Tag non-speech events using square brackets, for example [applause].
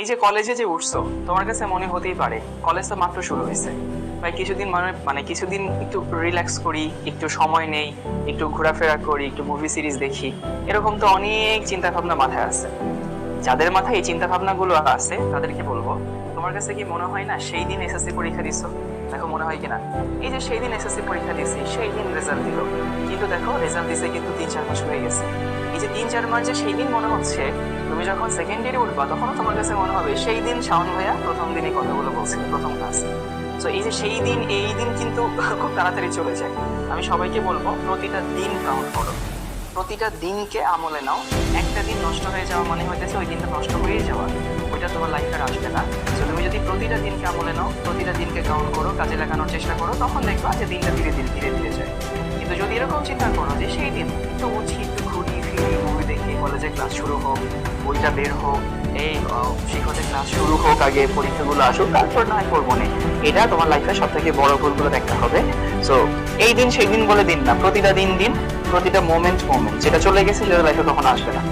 এই যে কলেজে যে উঠছো, তোমার কাছে মনে হতেই পারে, কলেজ তো মাত্র শুরু হয়েছে। ভাই, কিছুদিন মানে মানে কিছুদিন একটু রিল্যাক্স করি, একটু সময় নেই, একটু ঘোরাফেরা করি, একটু মুভি সিরিজ দেখি, এরকম তো অনেক চিন্তা ভাবনা মাথায় আছে। যাদের মাথায় এই চিন্তা ভাবনাগুলো আছে, তাদেরকে বলব, তোমার কাছে কি মনে হয় না সেই দিন এসএসসি পরীক্ষা দিছো? দেখো, মনে হয় কিনা? এই যে সেই দিন এসএসসি পরীক্ষা দিয়েছি, সেই দিন রেজাল্ট দিল। কিন্তু দেখো রেজাল্ট দিছে কিন্তু তিন চার মাস হয়ে গেছে। এই যে তিন চার মাস যে সেই দিন মনে হচ্ছে, তুমি যখন সেকেন্ড ইয়ারে উঠবা তোমার কাছে মনে হবে, সেই দিন শাওন ভাইয়া প্রথম দিনই কথাগুলো বলছিল, প্রথম ক্লাস তো এই যে সেই দিন, এই দিন কিন্তু [laughs] খুব তাড়াতাড়ি চলে যায়। আমি সবাইকে বলব, প্রতিটা দিন কাউন্ট করো। প্রতিটা দিনকে আমলে নাও। একটা দিন নষ্ট হয়ে যাওয়া মানে হইতেছে ওই দিনটা নষ্ট হয়ে যাওয়া। ওইটা তোমার লাইফে আসবে না। তো তুমি যদি প্রতিটা দিনকে আমলে নাও, প্রতিটা দিনকে কাউন্ট করো, কাজে লাগানোর চেষ্টা করো, তখন দেখবা যে দিনটা ধীরে ধীরে ধীরে ধীরে যায়। এরকম চিন্তা করো যে সেই দিন একটু উঠি একটু ঘুরি ফিরি মুভি দেখি কলেজে ক্লাস শুরু হোক, বইটা বের হোক, এই শিক্ষকের ক্লাস শুরু হোক, আগে পরীক্ষাগুলো আসুক, তারপর না হয় করব না। এটা তোমার লাইফে সব থেকে বড় ভুলগুলো দেখতে হবে। সো এই দিন সেই দিন বলে দিন না, প্রতিটা দিন দিন, প্রতিটা মোমেন্ট মোমেন্ট যেটা চলে গেছে, সেটা লাইফে কখনো আসবে না।